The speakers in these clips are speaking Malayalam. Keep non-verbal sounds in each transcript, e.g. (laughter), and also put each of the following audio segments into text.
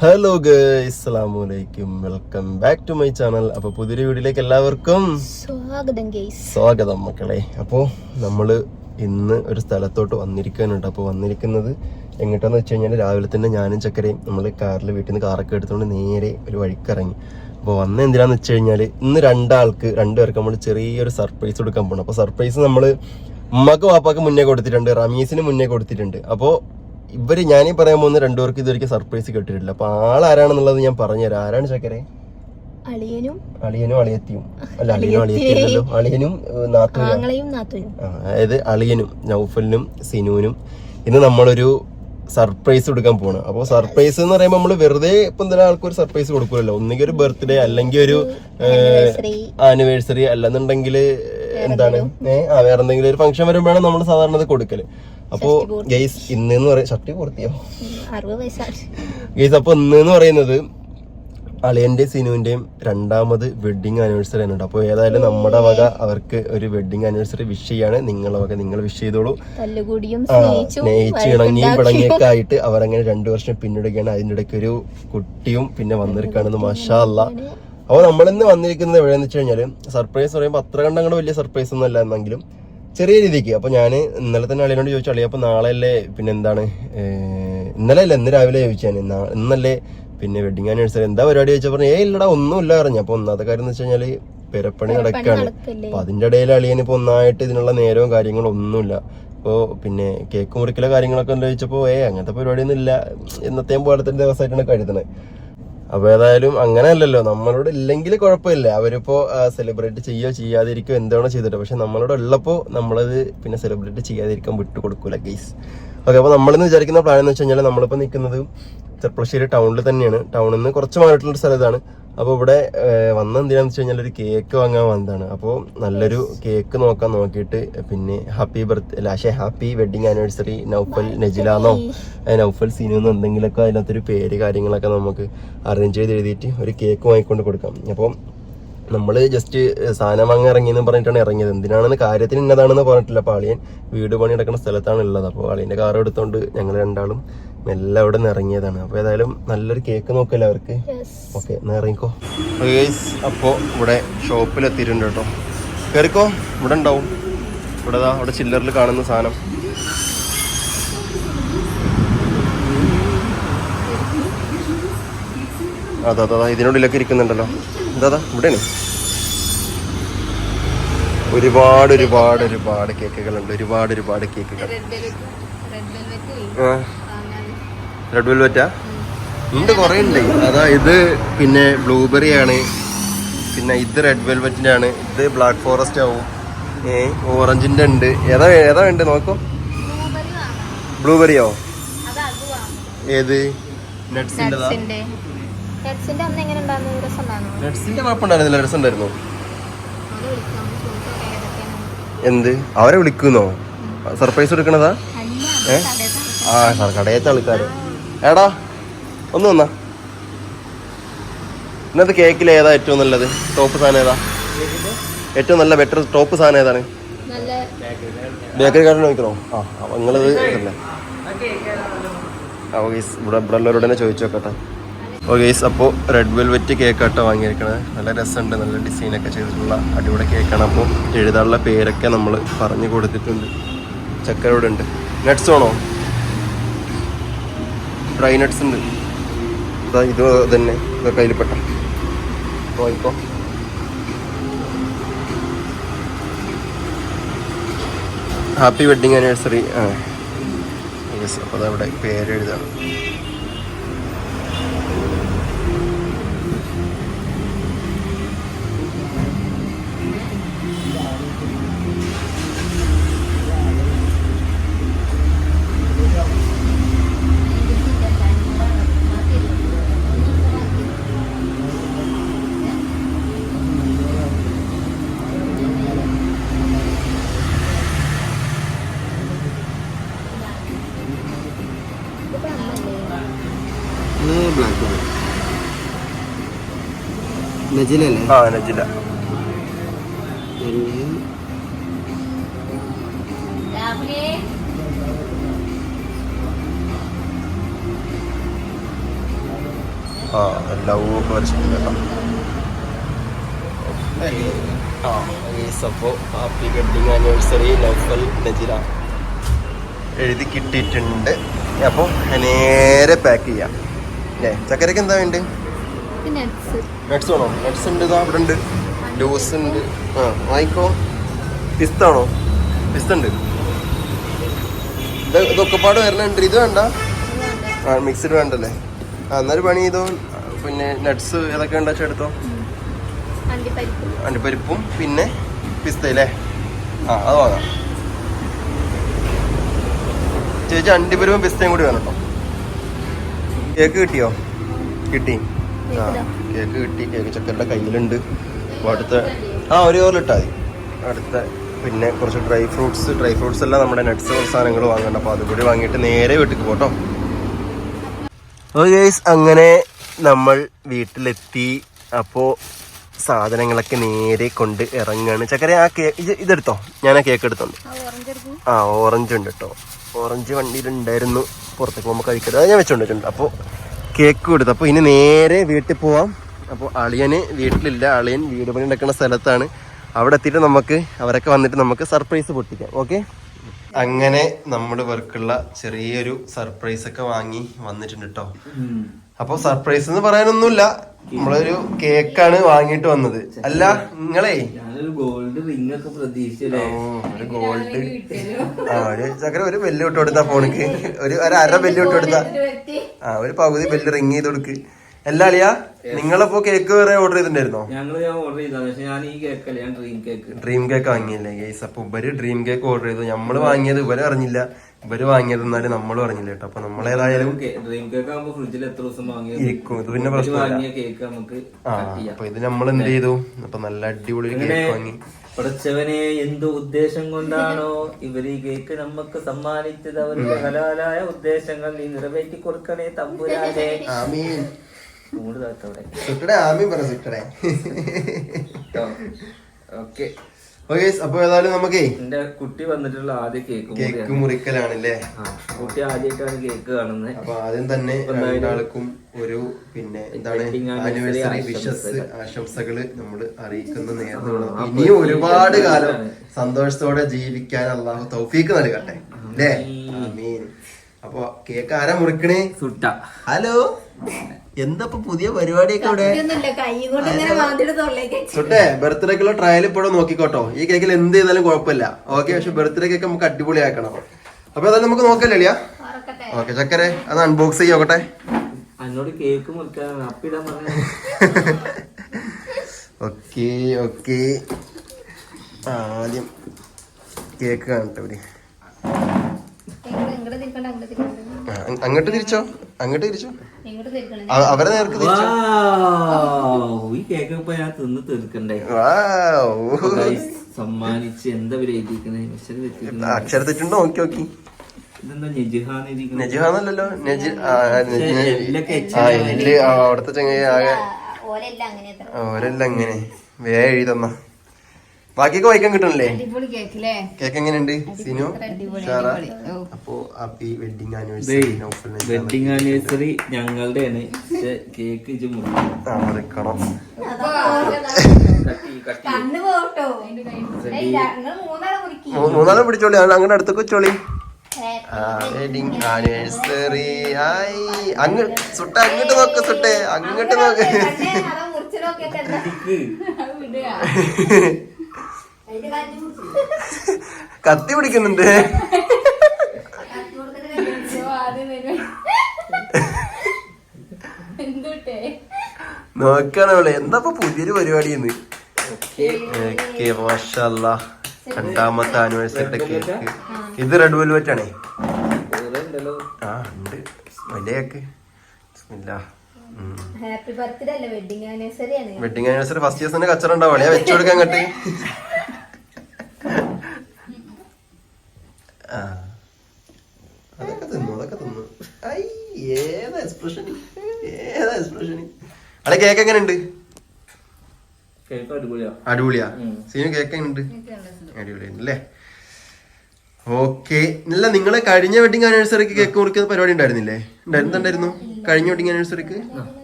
Hello ഗൈസ്ലാമലൈക്കും welcome back to my channel അപ്പോൾ പുതിയൊരു വീഡിയോയിലേക്ക് എല്ലാവർക്കും സ്വാഗതം സ്വാഗതം മക്കളെ. അപ്പോൾ നമ്മൾ ഇന്ന് ഒരു സ്ഥലത്തോട്ട് വന്നിരിക്കാനുണ്ട്. അപ്പോൾ വന്നിരിക്കുന്നത് എങ്ങോട്ടാന്ന് വെച്ച് കഴിഞ്ഞാൽ രാവിലെ തന്നെ ഞാനും ചക്കരയും നമ്മൾ കാറിൽ വീട്ടിൽ നിന്ന് കാറൊക്കെ എടുത്തുകൊണ്ട് നേരെ ഒരു വഴിക്കിറങ്ങി. അപ്പോൾ വന്ന എന്തിനാന്ന് വെച്ച് കഴിഞ്ഞാൽ ഇന്ന് രണ്ടാൾക്ക് രണ്ടുപേർക്ക് നമ്മൾ ചെറിയൊരു സർപ്രൈസ് കൊടുക്കാൻ പോകണം അപ്പോൾ സർപ്രൈസ് നമ്മൾ ഉമ്മക്ക് വാപ്പാക്ക് മുന്നേ കൊടുത്തിട്ടുണ്ട്. റമീസിന് മുന്നേ കൊടുത്തിട്ടുണ്ട്. അപ്പോൾ ഇവർ ഞാനീ പറയാൻ പോകുന്ന രണ്ടുപേർക്ക് ഇതുവരെയ്ക്ക് സർപ്രൈസ് കേട്ടിട്ടില്ല. അപ്പൊ ആളാരാണെന്നുള്ളത് ഞാൻ പറഞ്ഞുതരാം. ആരാണ് ചക്കരെ അളിയനും അളിയനും അളിയത്തിയും. അല്ല അളിയനും അളിയത്തിയല്ലോ അളിയനും നാത്തൂനും. അതായത് അളിയനും നൗഫലിനും സിനുവിനും ഇന്ന് നമ്മളൊരു സർപ്രൈസ് കൊടുക്കാൻ പോണ് അപ്പോൾ സർപ്രൈസ് എന്ന് പറയുമ്പോൾ നമ്മൾ വെറുതെ ഇപ്പൊ എന്തെങ്കിലും ആൾക്കൊരു സർപ്രൈസ് കൊടുക്കുമല്ലോ ഒന്നുകിൽ ഒരു ബർത്ത്ഡേ അല്ലെങ്കിൽ ഒരു ആനിവേഴ്സറി അല്ലെന്നുണ്ടെങ്കിൽ എന്താണ്? ആ വേറെ എന്തെങ്കിലും ഒരു ഫംഗ്ഷൻ വരുമ്പോഴാണ് നമ്മൾ സാധാരണ അത് കൊടുക്കൽ. അപ്പോ ഗെയ്സ് ഇന്ന് എന്ന് പറയുന്നത് ഷർട്ടി പൂർത്തിയോ ഗൈസ് ഗെയ്സ് അപ്പൊ ഇന്ന് എന്ന് പറയുന്നത് അളിയന്റെയും സിനുവിന്റെയും രണ്ടാമത് വെഡിങ് ആനിവേഴ്സറി ആണ് അപ്പോൾ ഏതായാലും നമ്മുടെ വക അവർക്ക് ഒരു വെഡിങ് ആനിവേഴ്സറി വിഷ് ചെയ്യാണ്. നിങ്ങളെ വക നിങ്ങൾ വിഷ് ചെയ്തോളൂ. സ്നേഹിച്ചും ഇണങ്ങിയും പിടങ്ങിയൊക്കെ ആയിട്ട് അവരങ്ങനെ രണ്ടു വർഷം പിന്നിടുകയാണ്. അതിന്റെ ഇടയ്ക്ക് ഒരു കുട്ടിയും പിന്നെ വന്നിരിക്കുകയാണെന്ന് മഷാ അല്ല. അപ്പോൾ നമ്മളിന്ന് വന്നിരിക്കുന്നത് എവിടെയെന്ന് വെച്ച് കഴിഞ്ഞാൽ സർപ്രൈസ് പറയുമ്പോൾ അത്ര കണ്ടങ്ങൾ വലിയ സർപ്രൈസ് ഒന്നും അല്ല എന്നെങ്കിലും ചെറിയ രീതിക്ക്. അപ്പോൾ ഞാൻ ഇന്നലെ തന്നെ അളിയനോട് ചോദിച്ചു അളിയ അപ്പോൾ നാളെ അല്ലേ പിന്നെ എന്താണ്? ഇന്നലെ അല്ല ഇന്ന് രാവിലെ ചോദിച്ചു ഞാൻ. ഇന്നല്ലേ പിന്നെ വെഡിങ് ആനിവേഴ്സറി എന്താ പരിപാടി ചോദിച്ചാൽ പറഞ്ഞു ഏ ഇല്ലടാ ഒന്നുമില്ല പറഞ്ഞു. അപ്പോൾ ഒന്നാമത്തെ കാര്യം എന്ന് വെച്ച് കഴിഞ്ഞാൽ പെരപ്പണി നടക്കുകയാണ് അപ്പോൾ അപ്പൊ അതിന്റെ ഇടയിൽ അളിയന് ഇപ്പൊ ഒന്നായിട്ട് ഇതിനുള്ള നേരവും കാര്യങ്ങളും ഒന്നുമില്ല. അപ്പോൾ പിന്നെ കേക്ക് മുറിക്കല കാര്യങ്ങളൊക്കെ ചോദിച്ചപ്പോൾ ഏ അങ്ങനത്തെ പരിപാടിയൊന്നും ഇല്ല. എന്നത്തെയും പോലത്തെ ദിവസമായിട്ടാണ് കരുതുന്നത് അപ്പൊ ഏതായാലും അങ്ങനെയല്ലല്ലോ. നമ്മളോട് ഇല്ലെങ്കിൽ കുഴപ്പമില്ല. അവരിപ്പോ സെലിബ്രേറ്റ് ചെയ്യോ ചെയ്യാതിരിക്കോ എന്താണോ ചെയ്തിട്ട്. പക്ഷെ നമ്മളോട് ഉള്ളപ്പോ നമ്മളത് പിന്നെ സെലിബ്രേറ്റ് ചെയ്യാതിരിക്കാൻ വിട്ടു ഗെയ്സ് ഓക്കെ അപ്പൊ നമ്മളിന്ന് വിചാരിക്കുന്ന പ്ലാൻ എന്ന് വെച്ച് കഴിഞ്ഞാൽ നമ്മളിപ്പോ നിൽക്കുന്നത് ചെർപ്പളശ്ശേരി ടൗണിൽ തന്നെയാണ്. ടൗണിൽ നിന്ന് കുറച്ച് മാറിയിട്ടുള്ള സ്ഥലത്താണ്. അപ്പോൾ ഇവിടെ വന്ന എന്തിനാന്ന് വെച്ച് കഴിഞ്ഞാൽ ഒരു കേക്ക് വാങ്ങാൻ വന്നതാണ്. അപ്പോൾ നല്ലൊരു കേക്ക് നോക്കാൻ നോക്കിയിട്ട് പിന്നെ ഹാപ്പി ബർത്ത് അല്ല പക്ഷേ ഹാപ്പി വെഡിങ് ആനിവേഴ്സറി നൗഫൽ നജിലാന്നോ? നൗഫൽ സീനോന്നോ എന്തെങ്കിലുമൊക്കെ അതിനകത്തൊരു പേര് കാര്യങ്ങളൊക്കെ നമുക്ക് അറേഞ്ച് ചെയ്ത് എഴുതിയിട്ട് ഒരു കേക്ക് വാങ്ങിക്കൊണ്ട് കൊടുക്കാം. അപ്പോൾ നമ്മൾ ജസ്റ്റ് സാധനം വാങ്ങി ഇറങ്ങിയെന്ന് പറഞ്ഞിട്ടാണ് ഇറങ്ങിയത്. എന്തിനാണെന്ന് കാര്യത്തിന് ഇന്നതാണെന്ന് പറഞ്ഞിട്ടില്ല. അപ്പോൾ അളിയൻ വീട് പണി നടക്കുന്ന സ്ഥലത്താണ് ഉള്ളത്. അപ്പോൾ അളിയന്റെ കാർ എടുത്തുകൊണ്ട് ഞങ്ങൾ രണ്ടാളും മെല്ലെ അവിടെ നിന്ന് ഇറങ്ങിയതാണ്. അപ്പോൾ ഏതായാലും നല്ലൊരു കേക്ക് നോക്കല്ലേ അവർക്ക്? ഓക്കെ എന്നാൽ ഇറങ്ങിക്കോ. അപ്പോൾ ഇവിടെ ഷോപ്പിൽ എത്തിയിട്ടുണ്ട് കേട്ടോ കയറിക്കോ ഇവിടെ ഉണ്ടാവും. ഇവിടെ അവിടെ ചില്ലറിൽ കാണുന്ന സാധനം. അതാ അതാ ഇതിനുള്ളിലൊക്കെ ഇരിക്കുന്നുണ്ടല്ലോ. എന്താ ഇവിടെയാണ്. ഒരുപാട് ഒരുപാട് ഒരുപാട് കേക്കുകളുണ്ട്. ഒരുപാട് ഒരുപാട് കേക്കുകൾ. റെഡ് വെൽവെറ്റാ ഉണ്ട് കുറേ ഉണ്ട്. അതാ ഇത് പിന്നെ ബ്ലൂബെറി ആണ്. പിന്നെ ഇത് റെഡ് വെൽവെറ്റിന്റെ ആണ്. ഇത് ബ്ലാക്ക് ഫോറസ്റ്റ് ആവും. ഏ ഓറഞ്ചിന്റെ ഉണ്ട്. ഏതാ ഏതാ ഉണ്ട് നോക്കൂ? ബ്ലൂബെറിയോ ഏത്? നട്സിന്റെ നട്സിന്റെ നട്സിന്റെ അന്ന് എങ്ങനെ ഉണ്ടായിരുന്നു? നട്സിന്റെ കുഴപ്പമുണ്ടായിരുന്നില്ല രസം എന്ത്? അവരെ വിളിക്കുന്നോ? സർപ്രൈസ് കൊടുക്കണതാ അല്ല ഏ? ആ സാർ കടയത്തെ ആൾക്കാര്. എടാ ഒന്ന് വന്നാ. ഇന്നത്തെ കേക്കിൽ ഏതാ ഏറ്റവും നല്ലത്? ടോപ്പ് സാധനം ഏതാ? ഏറ്റവും നല്ല ബെറ്റർ ടോപ്പ് സാധനം ഏതാണ്? ബേക്കറി കാർഡ് നോക്കണോ ആ നിങ്ങളത് ആ ഇവിടെ ഇവിടെ ഉള്ളവരോട് തന്നെ ചോദിച്ചു നോക്കട്ടെ. ഓക്കെ അപ്പോൾ റെഡ് വെൽവെറ്റ് കേക്കാട്ടോ വാങ്ങിയിരിക്കണത് നല്ല രസമുണ്ട് നല്ല ഡിസൈനൊക്കെ ചെയ്തിട്ടുള്ള അടിപൊളി കേക്കാണ് അപ്പോൾ എഴുതാനുള്ള പേരൊക്കെ നമ്മൾ പറഞ്ഞു കൊടുത്തിട്ടുണ്ട്. ചക്കരോട് ഉണ്ട്. നട്ട്സ് ആണോ ഡ്രൈ നട്ട്സ് ഉണ്ട്. ഇതാ ഇത് തന്നെ. ഇതൊക്കെ അതിൽപ്പെട്ട നോക്കിക്കോ ഹാപ്പി വെഡിങ് ആനിവേഴ്സറി ആ. അപ്പോൾ അതവിടെ പേര് നജിലല്ലേ? ആ നജില. ആ ലവ് ഒക്കെ വരച്ചിട്ടുണ്ട് കേട്ടോ. ആ അപ്പോൾ happy wedding anniversary Naufal Najila. എഴുതി കിട്ടിയിട്ടുണ്ട്. അപ്പോൾ നേരെ പാക്ക് ചെയ്യാം. അല്ലേ ചക്കരക്ക് എന്താ വേണ്ടത് നട്സ് വേണോ? നട്സ് ഉണ്ട് ഇതാ ഇവിടെ ഉണ്ട്. ലൂസ് ഉണ്ട്. ആ വാങ്ങിക്കോ. പിസ്ത ആണോ? പിസ്ത ഉണ്ട്. ഇത് ഇതൊക്കെ പാട് വരണുണ്ട് ഇത് വേണ്ട. ആ മിക്സ്ഡ് വേണ്ടല്ലേ? ആ എന്നൊരു പണി ചെയ്തോ. പിന്നെ നട്സ് ഏതൊക്കെ ഉണ്ടോ എടുത്തോ? അണ്ടിപ്പരിപ്പ്. പിന്നെ പിസ്തയില്ലേ ആ അത് വാങ്ങാം. ചേച്ചി അണ്ടിപ്പരിപ്പും പിസ്തയും കൂടി വേണം കേട്ടോ. കേക്ക് കിട്ടിയോ? കിട്ടി. കേക്ക് കിട്ടി കേക്ക് ചക്കരുടെ കയ്യിലുണ്ട്. അപ്പോൾ അടുത്ത ആ ഒരു ഓറിലിട്ടാൽ മതി. അടുത്ത പിന്നെ കുറച്ച് ഡ്രൈ ഫ്രൂട്ട്സ് ഡ്രൈ ഫ്രൂട്ട്സ് എല്ലാം നമ്മുടെ നട്ട്സ് സാധനങ്ങൾ വാങ്ങണ്ട. അപ്പോൾ അതുകൂടി വാങ്ങിയിട്ട് നേരെ വീട്ടിൽ പോട്ടോ ഗൈസ് അങ്ങനെ നമ്മൾ വീട്ടിലെത്തി. അപ്പോൾ സാധനങ്ങളൊക്കെ നേരെ കൊണ്ട് ഇറങ്ങാണ്. ചക്കര ആ കേക്ക് ഇത് ഇതെടുത്തോ? ഞാൻ ആ കേക്ക് എടുത്തോണ്ട്. ആ ഓറഞ്ച് എടുക്കും. ആ ഓറഞ്ച് ഉണ്ട് കേട്ടോ. ഓറഞ്ച് വണ്ടിയിലുണ്ടായിരുന്നു. പുറത്തേക്ക് പോകുമ്പോൾ കഴിക്കരുത്. അത് ഞാൻ വെച്ചോണ്ട് വെച്ചിട്ടുണ്ട്. അപ്പോൾ കേക്ക് കൊടുത്തു. അപ്പോൾ ഇനി നേരെ വീട്ടിൽ പോവാം. അപ്പോൾ അളിയന് വീട്ടിലില്ല. അളിയൻ വീട് പണി നടക്കുന്ന സ്ഥലത്താണ്. അവിടെ എത്തിയിട്ട് നമുക്ക് അവരൊക്കെ വന്നിട്ട് നമുക്ക് സർപ്രൈസ് പൊട്ടിക്കാം. ഓക്കെ അങ്ങനെ നമ്മുടെ വർക്കുള്ള ചെറിയൊരു സർപ്രൈസ് ഒക്കെ വാങ്ങി വന്നിട്ടുണ്ട് കേട്ടോ അപ്പോൾ സർപ്രൈസ് എന്ന് പറയാനൊന്നുമില്ല. നമ്മളൊരു കേക്കാണ് വാങ്ങിയിട്ട് വന്നത്. അല്ല നിങ്ങളേ? ഞാനൊരു ഗോൾഡ് റിംഗ് ഒക്കെ പ്രതീക്ഷിച്ചല്ലേ? ഓ, ഒരു ഗോൾഡ് ആ ഒരു ചക്കര ഒരു ബെല്ല് ഇട്ട് കൊടുത്താ ഫോണിക്ക്. ഒരു ഒരു അര ബെല്ല് ഇട്ട് കൊടുത്താ. ആ ഒരു പകുതി ബെല്ല് റിംഗ് ചെയ്ത് കൊടുക്ക്. അല്ല അളിയാ നിങ്ങളപ്പോ കേക്ക് വേറെ ഓർഡർ ചെയ്തിട്ടുണ്ടായിരുന്നോ? ഞങ്ങൾ ഞാൻ ഓർഡർ ചെയ്താ പക്ഷെ ഞാൻ ഈ കേക്കല്ല ഞാൻ ഡ്രീം കേക്ക് ഡ്രീം കേക്ക് വാങ്ങിയില്ലേ ഗൈസ് അപ്പൊ ഇവർ ഡ്രീം കേക്ക് ഓർഡർ ചെയ്തു. നമ്മൾ വാങ്ങിയത് ഇവരെ അറിഞ്ഞില്ല. ഇവർ വാങ്ങിയത് എന്നാലും നമ്മളും അറിഞ്ഞില്ല കേട്ടോ. അപ്പൊ നമ്മളേതായാലും ഡ്രീം കേക്ക് ആകുമ്പോ ഫ്രിഡ്ജിൽ എത്ര ദിവസം വാങ്ങിയത് ഇരിക്കും. ഇത് പിന്നെ പ്രശ്നമില്ല. കേക്ക് നമുക്ക് ആ അപ്പൊ ഇത് നമ്മൾ എന്ത് ചെയ്തു? അപ്പൊ നല്ല അടിപൊളി കേക്ക് വാങ്ങി. പഠിച്ചവനെ എന്ത് ഉദ്ദേശം കൊണ്ടാണോ ഇവർ ഈ കേക്ക് നമുക്ക് സമ്മാനിച്ചത്? അവരുടെ ഹലാലായ ഉദ്ദേശങ്ങൾ നീ നിറവേറ്റി കൊടുക്കണേ തമ്പുരാനെ. Okay okay. അപ്പൊ ഏതായാലും നമുക്കേ എന്റെ കുട്ടി വന്നിട്ടുള്ള ആദ്യ കേക്ക് കേക്ക് മുറിക്കലാണല്ലേ? കുട്ടി ആദ്യമായിട്ടാണ് കേക്ക് കാണുന്നത്. അപ്പൊ ആദ്യം തന്നെ രണ്ടാൾക്കും ഒരു പിന്നെ എന്താണ് ആനിവേഴ്സറി വിഷസ്. ആശംസകൾ. നമ്മൾ അറിയിക്കുന്ന നേരത്തെ ഇനിയും ഒരുപാട് കാലം സന്തോഷത്തോടെ ജീവിക്കാൻ അള്ളാഹു തൗഫീക്ക് നൽകട്ടെ. അല്ലേ? അപ്പൊ കേക്ക് ആരാ മുറിക്കണേ? സുട്ട. ഹലോ എന്താ പുതിയ പരിപാടിയൊക്കെ ഇവിടെ? സുട്ടെ ബർത്ത്ഡേക്കുള്ള ട്രയൽ ഇപ്പോഴും നോക്കിക്കോട്ടോ. ഈ കേക്കിൽ എന്ത് ചെയ്താലും കുഴപ്പമില്ല. ഓക്കെ പക്ഷെ ബർത്ത്ഡേ കേക്ക് നമുക്ക് അടിപൊളിയാക്കണം. അപ്പൊ അതായത് നമുക്ക് നോക്കല്ലേ ലിയ? ഓക്കെ ചക്കരെ അത് അൺബോക്സ് ചെയ്യോട്ടെ ഓക്കെ ഓക്കെ ആദ്യം കേക്ക് കാണട്ടെ അങ്ങോട്ട് തിരിച്ചോ? അങ്ങോട്ട് തിരിച്ചോ? അവരെ നേർക്ക് ഈ കേക്ക് ഇപ്പൊ ഞാൻ തിന്ന് തീർക്കണ്ടേ? Wow. Guys, സമ്മാനിച്ച് എന്താ നോക്കി നോക്കി. നെജിഹാന്നല്ലോ നെജി അവിടുത്തെ ചങ്ങ ഓരെല്ലാം അങ്ങനെ. വേ എഴുതന്ന ബാക്കിയൊക്കെ വായിക്കാൻ കിട്ടണല്ലേ? കേക്ക് എങ്ങനെയുണ്ട്? സിനു? അപ്പൊ happy wedding anniversary. Wedding anniversary ഞങ്ങളുടെയാണ്. പക്ഷെ കേക്ക് ഇജ് മുറിക്കണം. മൂന്നാളെ പിടിച്ചോളി. അങ്ങനെ അങ്ങോട്ട് അടുത്തേക്ക് വെച്ചോളി. വെഡിങ് ആനിവേഴ്സറി ഹായ് അങ്ങ് സുട്ട അങ്ങോട്ട് നോക്ക് സുട്ടേ. അങ്ങോട്ട് നോക്ക്. (laughs) കത്തി പിടിക്കുന്നുണ്ട്. നോക്കാണ് അവൾ. എന്താ പുതിയൊരു പരിപാടിയെന്ന്? ഓക്കെ. മാഷല്ല. രണ്ടാമത്തെ ആനിവേഴ്സറിയുടെ കേക്ക് ഇത് റെഡ് വെൽവെറ്റ് ആണേ. വേറെ ഉണ്ടല്ലോ. ആ ഉണ്ട്. വലിയ കേക്ക് ബിസ്മില്ലാ. ഹാപ്പി ബർത്ത്ഡേ അല്ലേ? വെഡിങ് ആനിവേഴ്സറി ആണ്. വെഡിങ് ആനിവേഴ്സറി ഫസ്റ്റ് ദിവസം കച്ചറ ഉണ്ടാവും. അളിയാ വെച്ചു കൊടുക്കാൻ അങ്ങോട്ട്. ആ. അതൊക്കെ തിന്നു അതൊക്കെ തിന്നു. ഐ ഏതാ എക്സ്പ്രഷൻ ഏതാ എക്സ്പ്രഷൻ അവിടെ കേക്ക് എങ്ങനെ ഉണ്ട് കേക്ക് അടിപൊളിയാ. സീനു കേക്ക് എങ്ങനെ ഉണ്ട് അടിപൊളിയാണ് അല്ലേ ഓക്കെ ഇല്ല നിങ്ങളെ കഴിഞ്ഞ വെഡിങ് ആനിവേഴ്സറിക്ക് കേക്ക് മുറിക്കുന്ന പരിപാടി ഉണ്ടായിരുന്നില്ലേ? ഉണ്ടായിരുന്നുണ്ടായിരുന്നു കഴിഞ്ഞ വെഡിങ് ആനിവേഴ്സറിക്ക്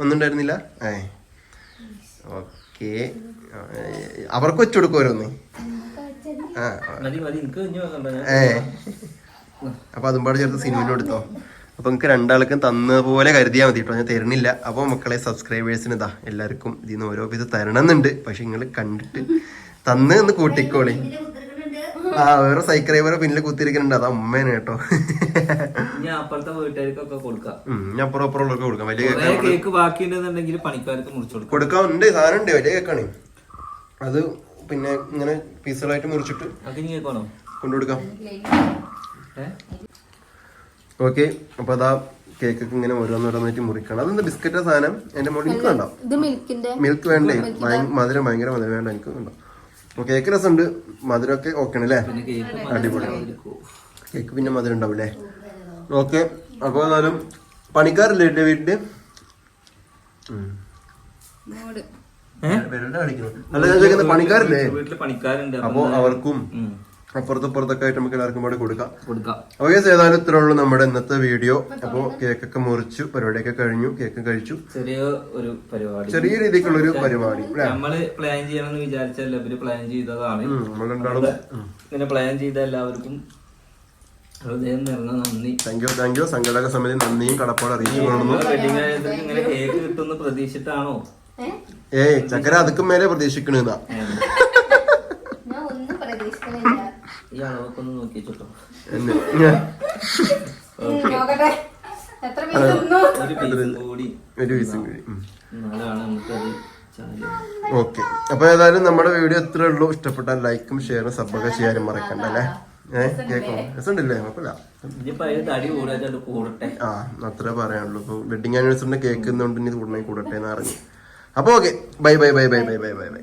ഒന്നും ഉണ്ടായിരുന്നില്ല? ഏ. ഓക്കെ അവർക്ക് വെച്ചു കൊടുക്കും ഓരോന്ന് ഏ. അപ്പൊ അതും പാടെ ചേർത്ത് സിനിമയിലും എടുത്തോ. അപ്പൊ നിങ്ങൾക്ക് രണ്ടാൾക്കും തന്ന പോലെ കരുതിയാൽ മതി കേട്ടോ ഞാൻ തരുന്നില്ല. അപ്പൊ മക്കളെ സബ്സ്ക്രൈബേഴ്സിന് ഇതാ എല്ലാവർക്കും ഇതിൽ നിന്ന് ഓരോ പീസ് തരണമെന്നുണ്ട്. പക്ഷെ നിങ്ങൾ കണ്ടിട്ട് തന്ന് എന്ന് കൂട്ടിക്കോളി. ആ വേറെ സൈക്രൈബറെ പിന്നിൽ കുത്തിരിക്കുന്നുണ്ട് അതാ അമ്മേനെ കേട്ടോ ഞാൻ അപ്പുറത്തെ വീട്ടുകാർക്കൊക്കെ കൊടുക്കാം. ഞാൻ അപ്പുറം അപ്പുറമുള്ളവർക്ക് കൊടുക്കാം. വലിയ കേക്ക് ബാക്കി ബാക്കിയുണ്ടെന്നുണ്ടെങ്കിൽ പണിക്കാർക്ക് മുറിച്ചു കൊടുക്കാം. ഉണ്ട് സാധനം ഉണ്ട്. വലിയ കേക്കാണ്. അത് പിന്നെ ഇങ്ങനെ പീസുകളായിട്ട് മുറിച്ചിട്ട് കൊണ്ടുകൊടുക്കാം. ഓക്കെ അപ്പൊ അതാ കേക്ക് ഇങ്ങനെ ഓരോന്നോരോന്നായിട്ട് മുറിക്കണം. അതെന്താ ബിസ്ക്കറ്റ് സാധനം? എന്റെ മോളിൽ എനിക്ക് വേണ്ട. ഇത് മിൽക്കിന്റെ. മിൽക്ക് വേണ്ടേ? മധുരം ഭയങ്കര മധുരം വേണ്ട എനിക്ക് വേണ്ടോ. അപ്പൊ കേക്ക് രസമുണ്ട്. മധുരമൊക്കെ ഓക്കെ ആണല്ലേ അല്ലേ? പിന്നെ കേക്ക് അടിപൊളി. കേക്ക് പിന്നെ മധുരം ഉണ്ടാവും അല്ലേ? ഓക്കെ അപ്പൊ എന്നാലും പണിക്കാറില്ലേ എന്റെ വീട്ടിൽ? പണിക്കാരില്ലേ? വീട്ടിൽ പണിക്കാരുണ്ട്. അപ്പോ അവർക്കും അപ്പുറത്തപ്പുറത്തൊക്കെ ആയിട്ട് നമുക്ക് എല്ലാവർക്കും കൂടെ കൊടുക്കാം. കൊടുക്കാം. ഓക്കെ ഏതായാലും ഇത്രേ ഉള്ളൂ നമ്മുടെ ഇന്നത്തെ വീഡിയോ. അപ്പോൾ കേക്കൊക്കെ മുറിച്ചു പരിപാടിയൊക്കെ കഴിഞ്ഞു കേക്ക് കഴിച്ചു. ചെറിയ ഒരു പരിപാടി. ചെറിയ രീതിക്കുള്ള ഒരു പരിപാടി അല്ലേ? നമ്മൾ പ്ലാൻ ചെയ്യണമെന്ന് വിചാരിച്ചല്ല ഇവർ പ്ലാൻ ചെയ്തതാണ്. ഇങ്ങനെ പ്ലാൻ ചെയ്ത എല്ലാവർക്കും ഹൃദയം നിറഞ്ഞ നന്ദി. താങ്ക് യു താങ്ക് യു സംഘടക സമിതി നന്ദിയും കടപ്പാട് അറിയിച്ചു വെഡിങ് ആനിവേഴ്സറിക്ക് ഇങ്ങനെ കേക്ക് കിട്ടുമെന്ന് പ്രതീക്ഷിച്ചിട്ടാണോ? ഏയ് ചക്കര അതുക്കും മേലെ പ്രതീക്ഷിക്കണെന്നാ. ഞാൻ ഒന്നും പ്രതീക്ഷിക്കണില്ല. ഈ അളവൊക്കെ ഒന്ന് നോക്കി വെച്ചോട്ടോ എന്നെ നോക്കട്ടെ. എത്ര പീസ് തിന്നു? ഒരു പീസ് കൂടി. ഒരു വീസും കഴിയും ഉം. എന്നാലാണ് നമുക്കത് ചാൽ ഓക്കെ. അപ്പൊ ഏതായാലും നമ്മുടെ വീഡിയോ എത്ര ഉള്ളൂ. ഇഷ്ടപ്പെട്ടാൽ ലൈക്കും ഷെയറും സബ്ബൊക്കെ ചെയ്യാനും മറക്കണ്ട അല്ലേ? ഏഹ് കേക്കോ? രസമുണ്ടല്ലേ? കുഴപ്പമില്ല. ഇനിയിപ്പോ അതിന് തടി കൂടാച്ചാൽ കൂടട്ടെ. ആ അത്രേ പറയാനുള്ളൂ. ഇപ്പൊ വെഡിങ് ആനിവേഴ്സറിന്റെ കേക്ക് ഇന്നുകൊണ്ട് ഇനി കൂടണേ കൂടട്ടെ എന്ന് അറിഞ്ഞു. അപ്പൊ okay bye bye bye bye bye bye bye